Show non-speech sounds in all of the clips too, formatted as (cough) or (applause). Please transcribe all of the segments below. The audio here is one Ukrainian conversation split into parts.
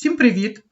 Всім привіт!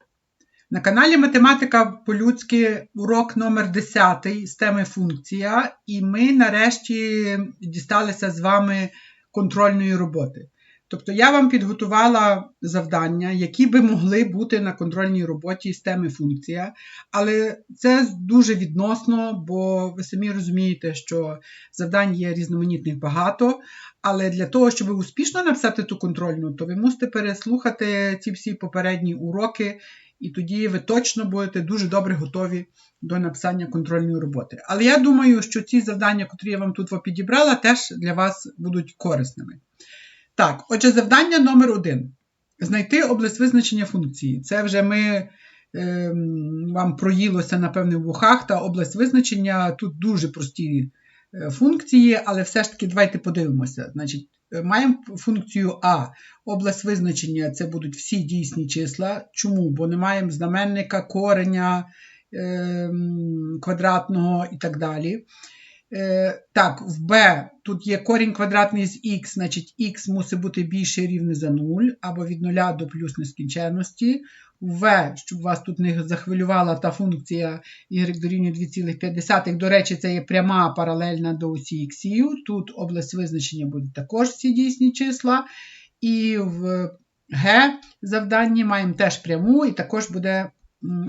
На каналі Математика по-людськи урок номер 10 з теми функція, і ми нарешті дісталися з вами контрольної роботи. Тобто я вам підготувала завдання, які би могли бути на контрольній роботі з теми функція, але це дуже відносно, бо ви самі розумієте, що завдань є різноманітних багато. Але для того, щоб успішно написати ту контрольну, то ви мусите переслухати ці всі попередні уроки, і тоді ви точно будете дуже добре готові до написання контрольної роботи. Але я думаю, що ці завдання, які я вам тут підібрала, теж для вас будуть корисними. Так, отже, завдання номер один. Знайти область визначення функції. Це вже ми е, вам проїлося, напевне, в вухах, та область визначення тут дуже прості е, функції, але все ж таки давайте подивимося. Значить, е, Маємо функцію А. Область визначення це будуть всі дійсні числа. Чому? Бо не маємо знаменника, кореня е, квадратного і так далі. Е, так, в b тут є корінь квадратний з х, значить х мусить бути більше рівне за 0, або від 0 до плюс нескінченності. В v, щоб вас тут не захвилювала та функція y дорівнює 2,5. До речі, це є пряма паралельна до осі х. Тут область визначення буде також всі дійсні числа. І в g завданні маємо теж пряму, і також буде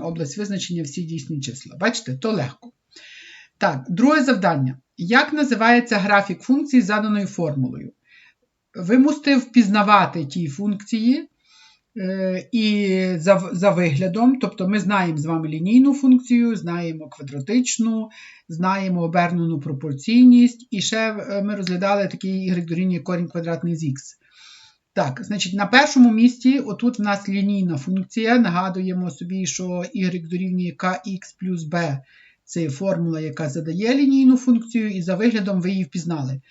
область визначення всі дійсні числа. Бачите, то легко. Так, друге завдання. Як називається графік функції заданою формулою? Ви мусите впізнавати ті функції е, і за за виглядом, тобто ми знаємо з вами лінійну функцію, знаємо квадратичну, знаємо обернену пропорційність, і ще е, ми розглядали такий y дорівнює корінь квадратний з х. Так, значить, на першому місці, отут в нас лінійна функція. Нагадуємо собі, що y дорівнює kx плюс b це формула, яка задає лінійну функцію, і за виглядом ви її впізнали.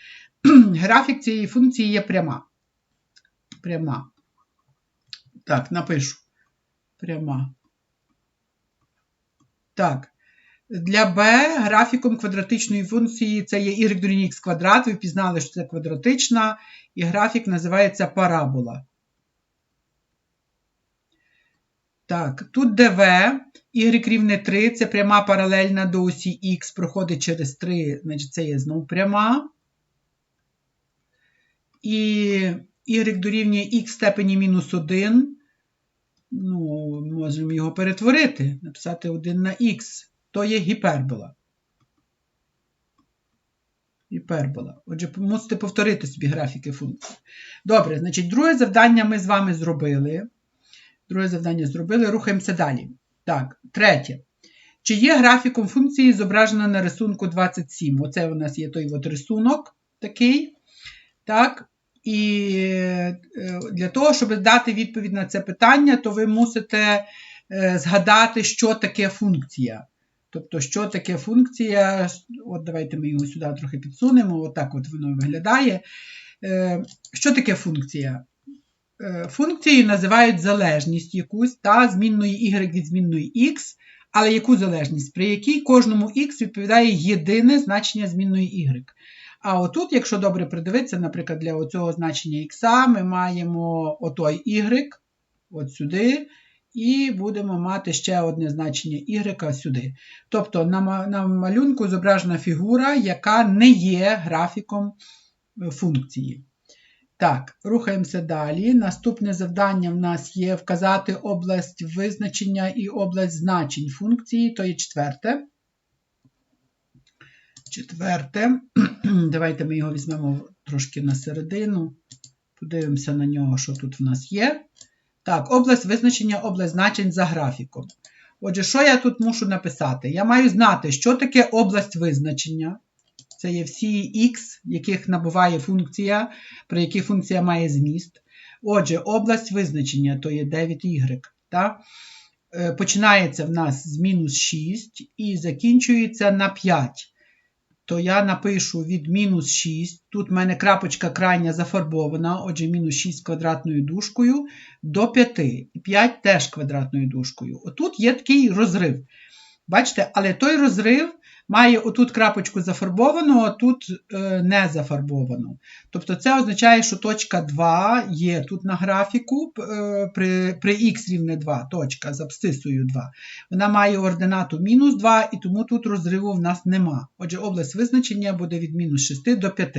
(clears throat) Графік цієї функції є пряма. Пряма. Так, напишу. Пряма. Так. Для b графіком квадратичної функції це є y дорівнює x квадрат. Ви впізнали, що це квадратична, і графік називається парабола. Так, тут ДВ, y рівне 3, це пряма паралельна до осі Х, проходить через 3, значить це є знову пряма. І y дорівнює х степені мінус 1. Ну, можемо його перетворити, написати 1 на х. То є гіпербола. Гіпербола. Отже, мусите повторити собі графіки функцій. Добре, значить, друге завдання ми з вами зробили. Друге завдання зробили. Рухаємося далі. Так, третє. Чи є графіком функції зображена на рисунку 27? Оце у нас є той от рисунок такий. Так. І е, для того, щоб дати відповідь на це питання, то ви мусите е, згадати, що таке функція. Тобто, що таке функція? От давайте ми його сюди трохи підсунемо, отак от воно виглядає. Е, що таке функція? Функцією називають залежність якусь та змінної y від змінної x, але яку залежність, при якій кожному x відповідає єдине значення змінної y. А отут, якщо добре придивитися, наприклад, для оцього значення x ми маємо отой y от сюди, і будемо мати ще одне значення y сюди. Тобто на, на малюнку зображена фігура, яка не є графіком е, функції. Так, рухаємося далі. Наступне завдання в нас є вказати область визначення і область значень функції, то є четверте. Четверте. (clears throat) Давайте ми його візьмемо трошки на середину. Подивимося на нього, що тут в нас є. Так, область визначення, область значень за графіком. Отже, що я тут мушу написати? Я маю знати, що таке область визначення. Це є всі х, яких набуває функція, при якій функція має зміст. Отже, область визначення то є 9y. Так? Е, починається в нас з мінус 6 і закінчується на 5. То я напишу від мінус 6. Тут в мене крапочка крайня зафарбована, отже, мінус 6 квадратною дужкою до 5. І 5 теж квадратною дужкою. Отут є такий розрив. Бачите, але той розрив має отут крапочку зафарбовану, а тут е, не зафарбовану. Тобто це означає, що точка 2 є тут на графіку е, при при х рівне 2, точка з абсцисою 2. Вона має ординату мінус 2, і тому тут розриву в нас нема. Отже, область визначення буде від мінус 6 до 5.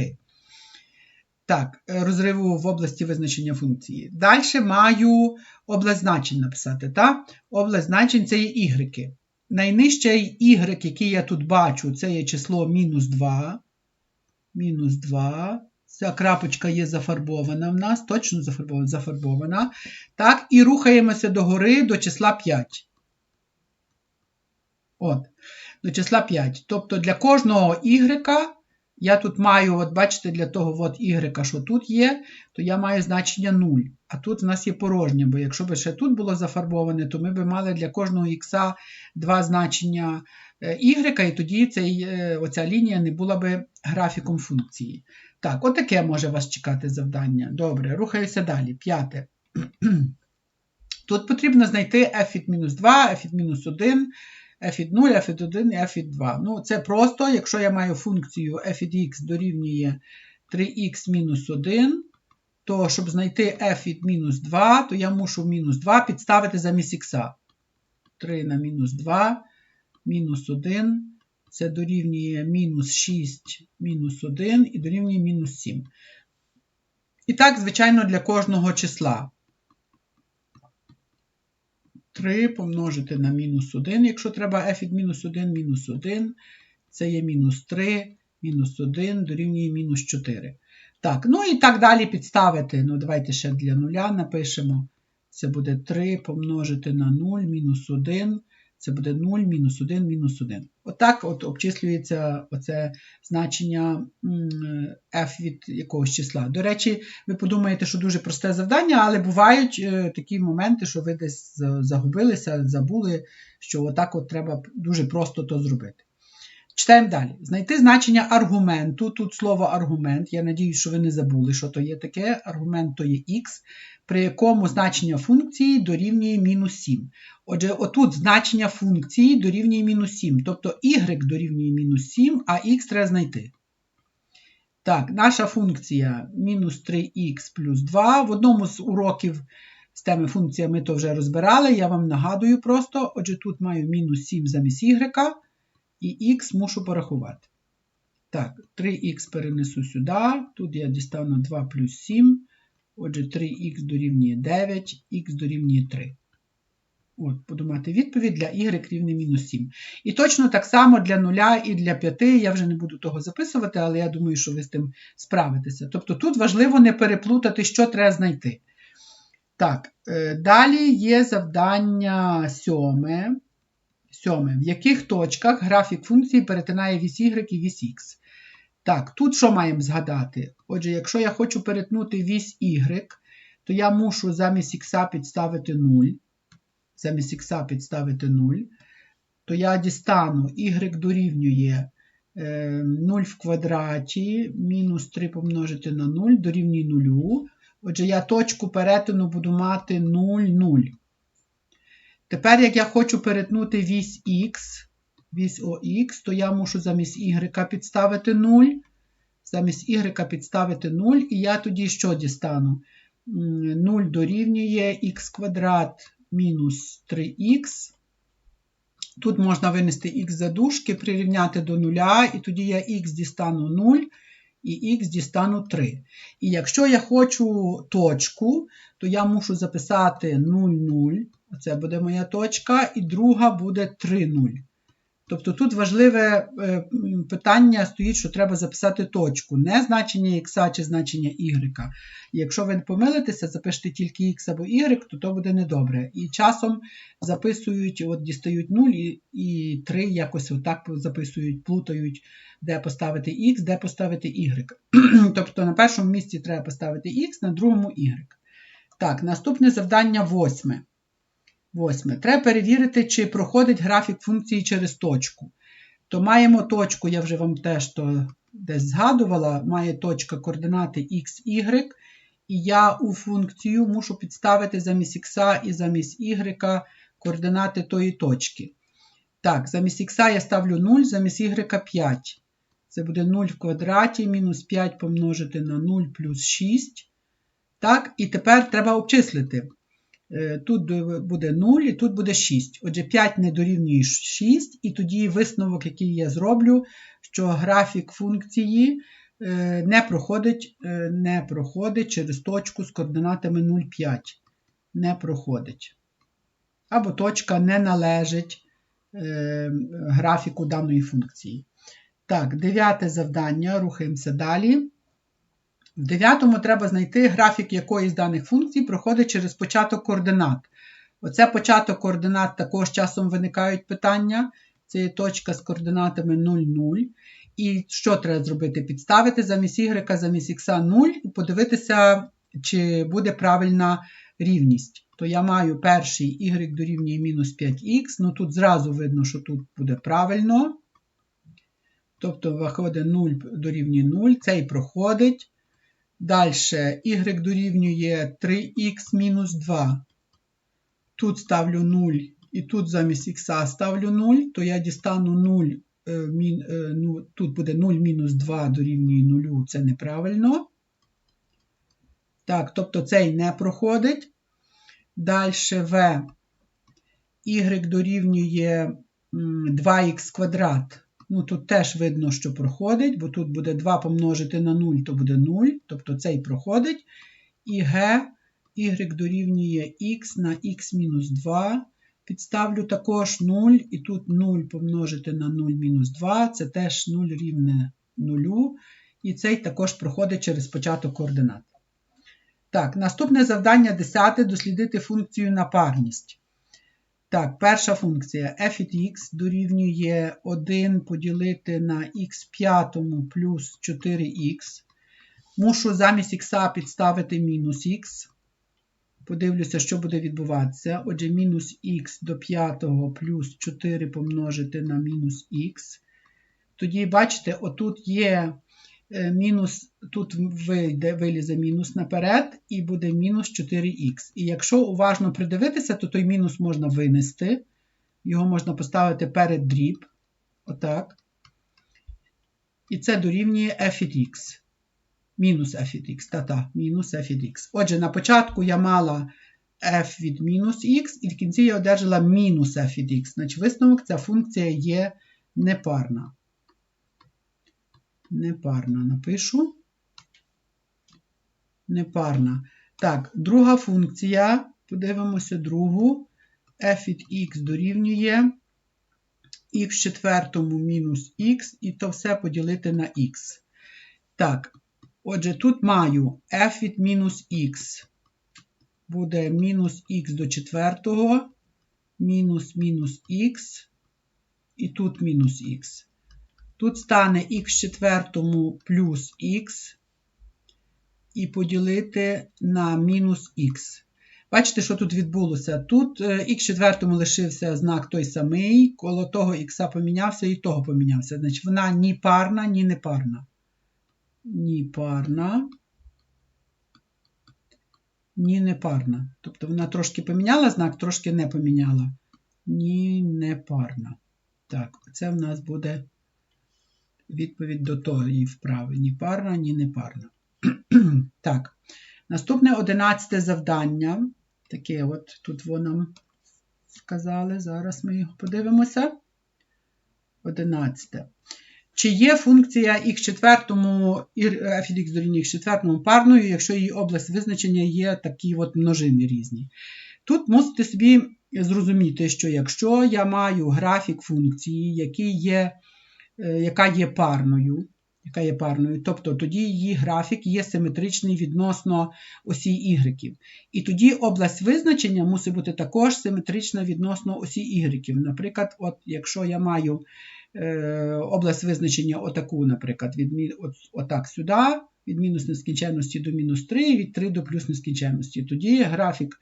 Так, е, розриву в області визначення функції. Далі маю область значень написати. Так? Область значень це є ігреки. Найнижчий y, який я тут бачу, це є число мінус 2. Мінус 2. Ця крапочка є зафарбована в нас, точно зафарбована. зафарбована. Так, І рухаємося догори до числа 5. От, До числа 5. Тобто для кожного y я тут маю, от бачите, для того от y, що тут є, то я маю значення 0. А тут в нас є порожнє, бо якщо б ще тут було зафарбоване, то ми б мали для кожного х два значення y, і тоді цей, е, оця лінія не була б графіком функції. Так, отаке може вас чекати завдання. Добре, рухаюся далі. П'яте. (clears throat) Тут потрібно знайти f від мінус 2, f від мінус 1 f від 0, f від 1 і f від 2. Ну, Це просто, якщо я маю функцію f від x дорівнює 3х мінус 1, то щоб знайти f від мінус 2, то я мушу мінус 2 підставити замість х. 3 на мінус 2, мінус 1. Це дорівнює мінус 6 мінус 1 і дорівнює мінус 7. І так, звичайно, для кожного числа. 3 помножити на мінус 1, якщо треба f від мінус 1, мінус 1, це є мінус 3, мінус 1 дорівнює мінус 4. Так, ну і так далі підставити. Ну, давайте ще для нуля напишемо. Це буде 3 помножити на 0, мінус 1, це буде 0, мінус 1, мінус 1. Отак от обчислюється оце значення f від якогось числа. До речі, ви подумаєте, що дуже просте завдання, але бувають е, такі моменти, що ви десь загубилися, забули, що отак от треба дуже просто то зробити. Читаємо далі. Знайти значення аргументу. Тут слово аргумент. Я надію, що ви не забули, що то є таке. Аргумент то є х, при якому значення функції дорівнює мінус 7. Отже, отут значення функції дорівнює мінус 7. Тобто y дорівнює мінус 7, а х треба знайти. Так, наша функція мінус 3х плюс 2. В одному з уроків з теми функція ми то вже розбирали. Я вам нагадую просто. Отже, тут маю мінус 7 замість y і х мушу порахувати. Так, 3х перенесу сюди. Тут я дістану 2 плюс 7. Отже, 3х дорівнює 9, х дорівнює 3. От, Буду мати відповідь для y рівне мінус 7. І точно так само для 0 і для 5. Я вже не буду того записувати, але я думаю, що ви з тим справитеся. Тобто тут важливо не переплутати, що треба знайти. Так, е, далі є завдання сьоме. Сьоме. В яких точках графік функції перетинає вісь y і вісь x? Так, тут що маємо згадати? Отже, якщо я хочу перетнути вісь y, то я мушу замість х підставити 0. Замість х підставити 0, то я дістану y дорівнює 0 е, в квадраті, мінус 3 помножити на 0 дорівнює 0. Отже, я точку перетину буду мати 0, 0. Тепер, як я хочу перетнути вісь х, вісь ОХ, то я мушу замість y підставити 0. Замість y підставити 0, і я тоді що дістану? 0 дорівнює х квадрат мінус 3х. Тут можна винести х за дужки, прирівняти до 0, і тоді я х дістану 0 і х дістану 3. І якщо я хочу точку, то я мушу записати 0, 0. Оце буде моя точка, і друга буде 3, 0. Тобто тут важливе е, питання стоїть, що треба записати точку, не значення х чи значення y. якщо ви помилитеся, запишете тільки x або y, то то буде недобре. І часом записують, от дістають 0 і, і 3 якось отак записують, плутають, де поставити x, де поставити y. (clears throat) тобто на першому місці треба поставити x, на другому y. Так, наступне завдання восьме. Восьме. Треба перевірити, чи проходить графік функції через точку. То маємо точку, я вже вам теж то десь згадувала, має точка координати x, y, і я у функцію мушу підставити замість x і замість y координати тої точки. Так, замість х я ставлю 0, замість y 5. Це буде 0 в квадраті, мінус 5 помножити на 0 плюс 6. Так, і тепер треба обчислити. Е, тут буде 0 і тут буде 6. Отже, 5 не дорівнює 6, і тоді висновок, який я зроблю, що графік функції е, не проходить е, не проходить через точку з координатами 0,5. Не проходить. Або точка не належить графіку даної функції. Так, дев'яте завдання, рухаємося далі. В дев'ятому треба знайти графік якої з даних функцій проходить через початок координат. Оце початок координат також часом виникають питання. Це є точка з координатами 0, 0. І що треба зробити? Підставити замість y, замість х 0 і подивитися, чи буде правильна рівність. То я маю перший y дорівнює мінус 5х. Ну тут зразу видно, що тут буде правильно. Тобто виходить 0 дорівнює 0, цей проходить. Далі y дорівнює 3х мінус 2. Тут ставлю 0 і тут замість х ставлю 0, то я дістану 0, е, е, ну, тут буде 0 мінус 2 дорівнює 0, це неправильно. Так, тобто цей не проходить. Далі v y дорівнює 2х квадрат. Ну, Тут теж видно, що проходить, бо тут буде 2 помножити на 0, то буде 0, тобто цей проходить. І g, y дорівнює x на x-2. Підставлю також 0, і тут 0 помножити на 0 мінус 2, це теж 0 рівне 0. І цей також проходить через початок координат. Так, наступне завдання 10 дослідити функцію напарність. Так, перша функція f від x дорівнює 1 поділити на x5 плюс 4х. Мушу замість х підставити мінус х. Подивлюся, що буде відбуватися. Отже, мінус х до 5 плюс 4 помножити на мінус х. Тоді, бачите, отут є мінус, тут вийде, вилізе мінус наперед, і буде мінус 4х. І якщо уважно придивитися, то той мінус можна винести. Його можна поставити перед дріб. Отак. І це дорівнює f від x. Мінус f від x. Та-та, мінус f від x. Отже, на початку я мала f від мінус х, і в кінці я одержала мінус f від x. Значить, висновок, ця функція є непарна непарна напишу. Непарна. Так, друга функція. Подивимося другу. f від x дорівнює х в четвертому мінус х, і то все поділити на х. Так, отже, тут маю f від мінус х. Буде мінус х до четвертого, мінус мінус х, і тут мінус х. Тут стане х четвертому плюс х і поділити на мінус х. Бачите, що тут відбулося? Тут х е, четвертому лишився знак той самий, коло того х помінявся і того помінявся. Значить, вона ні парна, ні непарна. Ні парна, ні непарна. Тобто вона трошки поміняла знак, трошки не поміняла. Ні непарна. Так, це в нас буде відповідь до тої вправи. Ні парна, ні непарна. (clears throat) так, наступне одинадцяте завдання. Таке от тут воно сказали. Зараз ми його подивимося. Одинадцяте. Чи є функція х четвертому f від x дорівнює парною, якщо її область визначення є такі от множини різні. Тут мусите собі зрозуміти, що якщо я маю графік функції, який є яка є парною. Яка є парною, Тобто тоді її графік є симетричний відносно осі Y. І тоді область визначення мусить бути також симетрична відносно осі Y. Наприклад, от якщо я маю е, область визначення отаку, наприклад, від, от, отак сюди, від мінус нескінченності до мінус 3, від 3 до плюс нескінченності, тоді графік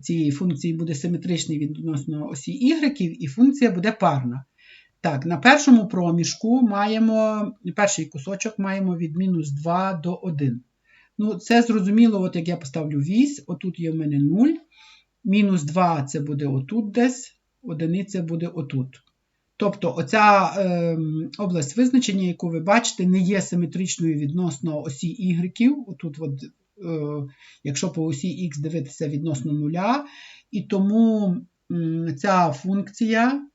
цієї функції буде симетричний відносно осі Y, і функція буде парна. Так, на першому проміжку маємо, перший кусочок маємо від мінус 2 до 1. Ну, Це зрозуміло, от як я поставлю вісь, отут є в мене 0. Мінус 2 це буде отут десь, одиниця буде отут. Тобто оця е, область визначення, яку ви бачите, не є симетричною відносно осі Y. Отут, от, е, якщо по осі X дивитися відносно нуля, і тому м, ця функція е,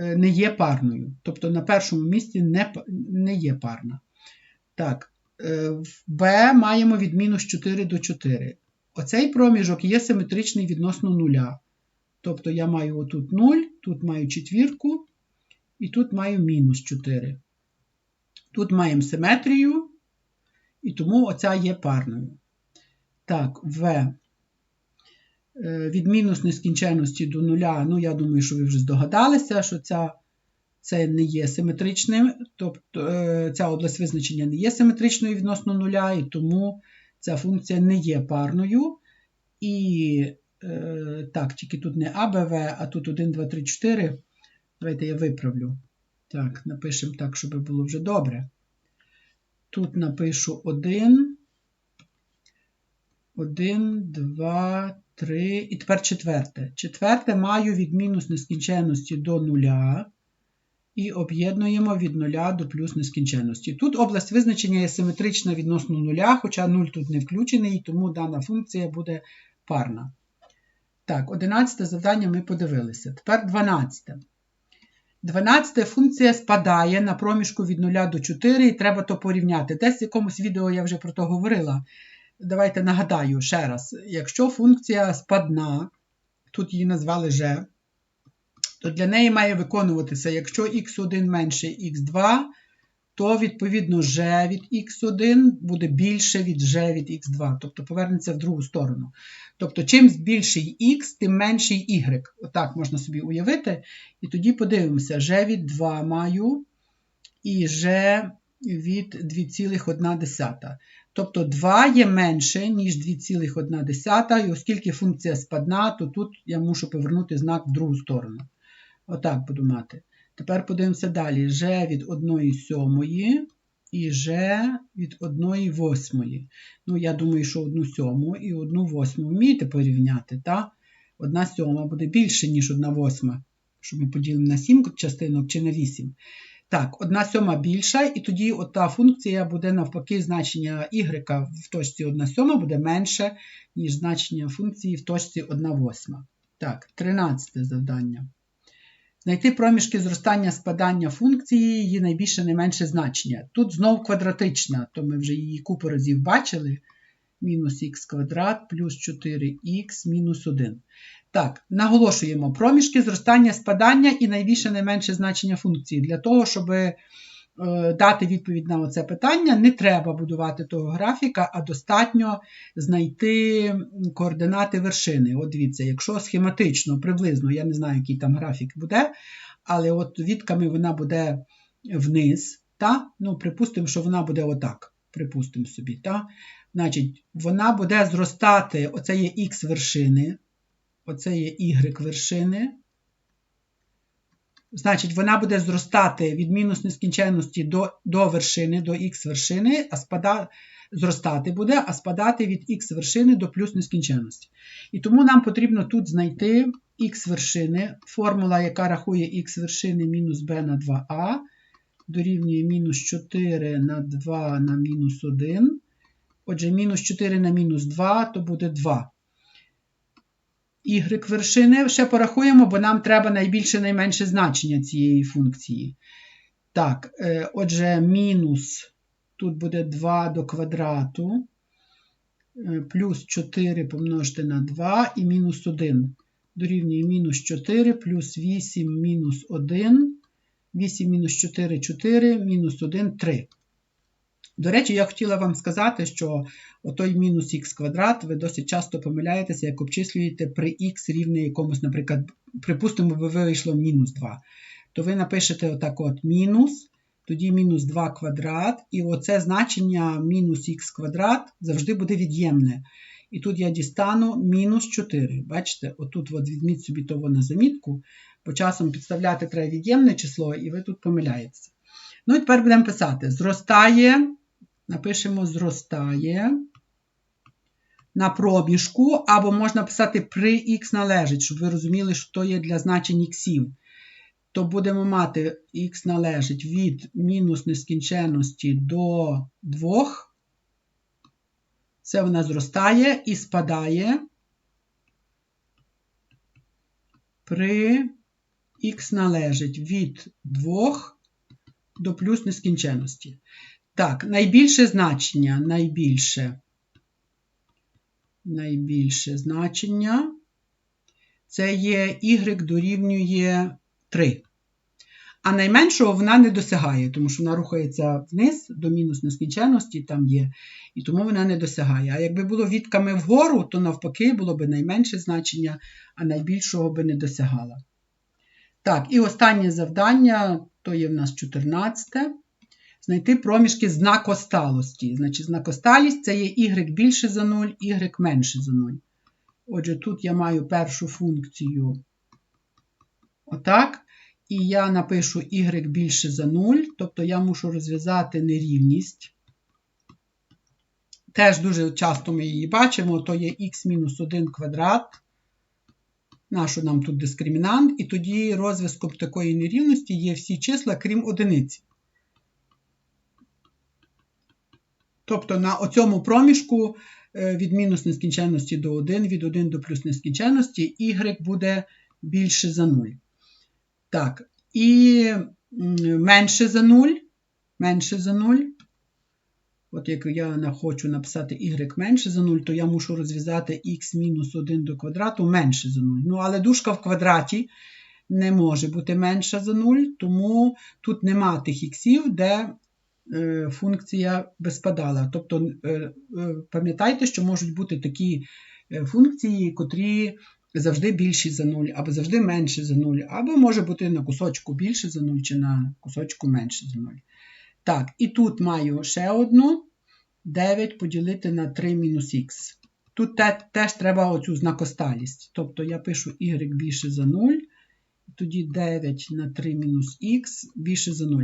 не є парною. Тобто на першому місці не, не є парна. Так, е, в B маємо від мінус 4 до 4. Оцей проміжок є симетричний відносно нуля. Тобто я маю отут 0, тут маю четвірку, і тут маю мінус 4. Тут маємо симетрію, і тому оця є парною. Так, В. Е, Від мінус нескінченності до нуля, ну, я думаю, що ви вже здогадалися, що ця, це не є симетричним, тобто е, ця область визначення не є симетричною відносно нуля, і тому ця функція не є парною. І е, так, тільки тут не А, Б, а тут 1, 2, 3, 4. Давайте я виправлю. Так, напишемо так, щоб було вже добре. Тут напишу 1, 1, 2, 3. І тепер четверте. Четверте маю від мінус нескінченності до нуля. І об'єднуємо від нуля до плюс нескінченності. Тут область визначення є симетрична відносно нуля, хоча 0 тут не включений, тому дана функція буде парна. Так, 11 завдання ми подивилися. Тепер 12. 12 функція спадає на проміжку від 0 до 4, і треба то порівняти. Десь в якомусь відео я вже про то говорила. Давайте нагадаю ще раз: якщо функція спадна, тут її назвали g, то для неї має виконуватися, якщо x1 менше x2, то відповідно g від x1 буде більше від g від x2, тобто повернеться в другу сторону. Тобто, чим більший x, тим менший y. Отак можна собі уявити. І тоді подивимося, g від 2 маю і g від 2,1. Тобто 2 є менше, ніж 2,1, і оскільки функція спадна, то тут я мушу повернути знак в другу сторону. Отак буду мати. Тепер подивимося далі. G від 1 сьомої і G від 1 восьмої. Ну, я думаю, що 1 сьому і 1 восьму вмієте порівняти, так? 1 сьома буде більше, ніж 1 восьма. Що ми поділимо на 7 частинок чи на 8. Так, 1 сьома більша, і тоді от та функція буде навпаки значення y в точці 1 сьома буде менше, ніж значення функції в точці 1 восьма. Так, 13 завдання. Знайти проміжки зростання спадання функції, її найбільше найменше значення. Тут знов квадратична, то ми вже її купу разів бачили. Мінус х квадрат плюс 4х мінус 1. Так, наголошуємо проміжки зростання спадання і найбільше найменше значення функції. Для того, щоб е, дати відповідь на це питання, не треба будувати того графіка, а достатньо знайти координати вершини. От дивіться, якщо схематично, приблизно, я не знаю, який там графік буде, але от відками вона буде вниз. Та? Ну, Припустимо, що вона буде отак. Припустимо собі. Та? Значить, вона буде зростати, оце є х вершини, оце є y вершини. Значить, вона буде зростати від мінус нескінченності до до вершини, до х вершини, а спада, зростати буде, а спадати від х вершини до плюс нескінченності. І тому нам потрібно тут знайти х вершини, формула, яка рахує х вершини мінус b на 2а, дорівнює мінус 4 на 2 на мінус 1. Отже, мінус 4 на мінус 2 то буде 2 y вершини ще порахуємо, бо нам треба найбільше найменше значення цієї функції. Так, е, отже, мінус, тут буде 2 до квадрату, е, плюс 4 помножити на 2 і мінус 1. Дорівнює мінус 4 плюс 8 мінус 1. 8 мінус 4 4, мінус 1 3. До речі, я хотіла вам сказати, що отой мінус х квадрат ви досить часто помиляєтеся, як обчислюєте при х рівне якомусь, наприклад, припустимо, би вийшло мінус 2. То ви напишете отак от мінус, тоді мінус 2 квадрат, і оце значення мінус х квадрат завжди буде від'ємне. І тут я дістану мінус 4. Бачите, отут от відміть собі того на замітку, бо часом підставляти треба від'ємне число, і ви тут помиляєтеся. Ну і тепер будемо писати: зростає напишемо зростає на пробіжку, або можна писати при х належить, щоб ви розуміли, що то є для значень іксів. то будемо мати х належить від мінус нескінченності до 2. Це вона зростає і спадає при х належить від 2 до плюс нескінченності. Так, найбільше значення, найбільше, найбільше значення це є y дорівнює 3. А найменшого вона не досягає, тому що вона рухається вниз до мінус нескінченності, там є, і тому вона не досягає. А якби було відками вгору, то навпаки було б найменше значення, а найбільшого би не досягала. Так, і останнє завдання то є в нас 14. Знайти проміжки знакосталості. Значить, знакосталість це є y більше за 0, y менше за 0. Отже, тут я маю першу функцію отак. І я напишу y більше за 0, тобто я мушу розв'язати нерівність. Теж дуже часто ми її бачимо, то є х-1 квадрат. Нащо нам тут дискримінант? І тоді розв'язком такої нерівності є всі числа, крім одиниці. Тобто на оцьому проміжку е, від мінус нескінченності до 1, від 1 до плюс нескінченності, y буде більше за 0. Так, і менше за 0, менше за 0. От як я хочу написати y менше за 0, то я мушу розв'язати x мінус 1 до квадрату менше за 0. Ну, але дужка в квадраті не може бути менша за 0, тому тут нема тих іксів, де функція безпадала. Тобто, е, е, пам'ятайте, що можуть бути такі е, функції, котрі завжди більші за 0, або завжди менші за 0, або може бути на кусочку більше за 0, чи на кусочку менше за 0. Так, і тут маю ще одну 9 поділити на 3 мінус х. Тут теж треба оцю знакосталість. Тобто я пишу y більше за 0, тоді 9 на 3 мінус х більше за 0.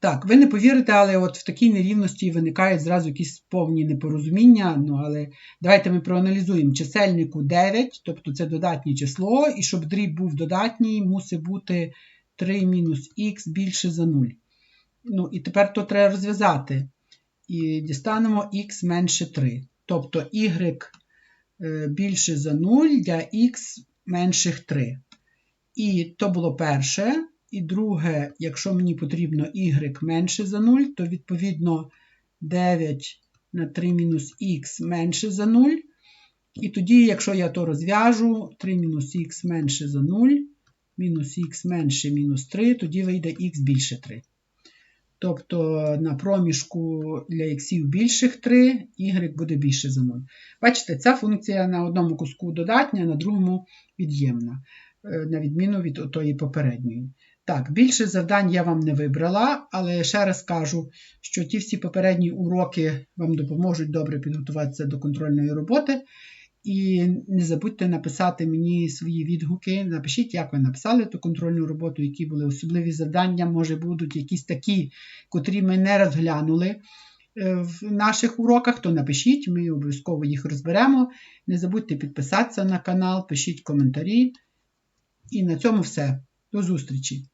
Так, ви не повірите, але от в такій нерівності виникають зразу якісь повні непорозуміння. Ну, але давайте ми проаналізуємо чисельнику 9, тобто це додатнє число, і щоб дріб був додатній, мусить бути 3 мінус х більше за 0. Ну, І тепер то треба розв'язати. І дістанемо х менше 3. Тобто y е, більше за 0 для х менших 3. І то було перше. І друге, якщо мені потрібно y менше за 0, то відповідно 9 на 3 мінус х менше за 0. І тоді, якщо я то розв'яжу, 3 мінус х менше за 0, мінус х менше мінус 3, тоді вийде х більше 3. Тобто на проміжку для х більших 3, y буде більше за 0. Бачите, ця функція на одному куску додатня, на другому від'ємна, на відміну від тої попередньої. Так, більше завдань я вам не вибрала, але ще раз кажу, що ті всі попередні уроки вам допоможуть добре підготуватися до контрольної роботи. І не забудьте написати мені свої відгуки. Напишіть, як ви написали ту контрольну роботу, які були особливі завдання, може будуть якісь такі, котрі ми не розглянули е, в наших уроках, то напишіть, ми обов'язково їх розберемо. Не забудьте підписатися на канал, пишіть коментарі. І на цьому все. До зустрічі!